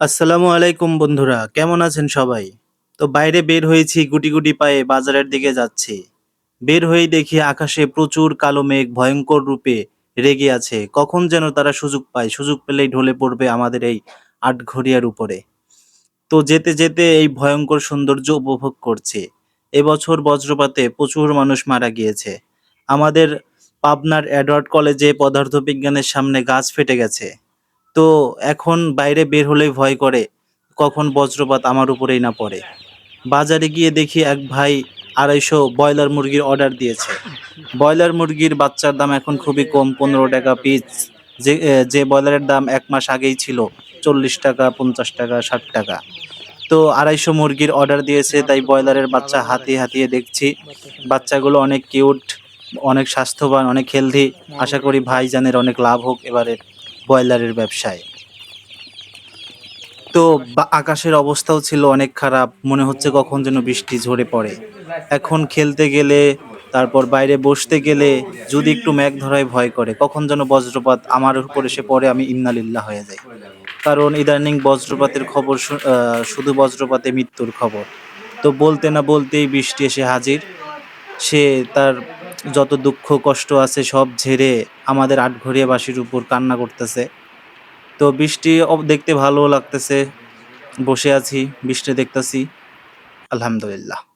আসসালামু আলাইকুম বন্ধুরা, কেমন আছেন সবাই? তো বাইরে বের হয়েছি, গুটি গুটি পায়ে বাজারের দিকে যাচ্ছি। বের হয়ে দেখি আকাশে প্রচুর কালো মেঘ, ভয়ঙ্কর রূপে রেগে আছে। কখন যেন তারা সুযোগ পায়, সুযোগ পেলেই ঢলে পড়বে আমাদের এই আটঘরিয়ার উপরে। তো যেতে যেতে এই ভয়ঙ্কর সৌন্দর্য উপভোগ করছি। এবছর বজ্রপাতে প্রচুর মানুষ মারা গিয়েছে। আমাদের পাবনার এডওয়ার্ড কলেজে পদার্থবিজ্ঞানের সামনে গাছ ফেটে গেছে। তো এখন বাইরে বের হলেই ভয় করে, কখন বজ্রপাত আমার উপরেই না পড়ে। বাজারে গিয়ে দেখি এক ভাই আড়াইশো ব্রয়লার মুরগির অর্ডার দিয়েছে। ব্রয়লার মুরগির বাচ্চার দাম এখন খুবই কম, পনেরো টাকা পিস যে যে ব্রয়লারের দাম এক মাস আগেই ছিল চল্লিশ টাকা, পঞ্চাশ টাকা, ষাট টাকা। তো আড়াইশো মুরগির অর্ডার দিয়েছে, তাই ব্রয়লারের বাচ্চা হাতিয়ে হাতিয়ে দেখছি। বাচ্চাগুলো অনেক কিউট অনেক স্বাস্থ্যবান, অনেক হেলদি আশা করি ভাইজানের অনেক লাভ হোক এবারে ব্রয়লারের ব্যবসায়। তো আকাশের অবস্থাও ছিল অনেক খারাপ, মনে হচ্ছে কখন যেন বৃষ্টি ঝরে পড়ে। এখন খেলতে গেলে, তারপর বাইরে বসতে গেলে যদি একটু মেঘ ধরায় ভয় করে, কখন যেন বজ্রপাত আমার উপর এসে পড়ে, আমি ইন্নালিল্লাহ হয়ে যাই। কারণ ইদানিং বজ্রপাতের খবর শুধু বজ্রপাতে মৃত্যুর খবর। তো বলতে না বলতেই বৃষ্টি এসে হাজির। সে তার যত দুঃখ, কষ্ট আছে সব ঝেড়ে আমাদের আটঘরিয়া বাসির উপর কান্না করতেছে। তো বৃষ্টি দেখতে ভালো লাগতেছে। বসে আছি, বৃষ্টি দেখতেছি। আলহামদুলিল্লাহ।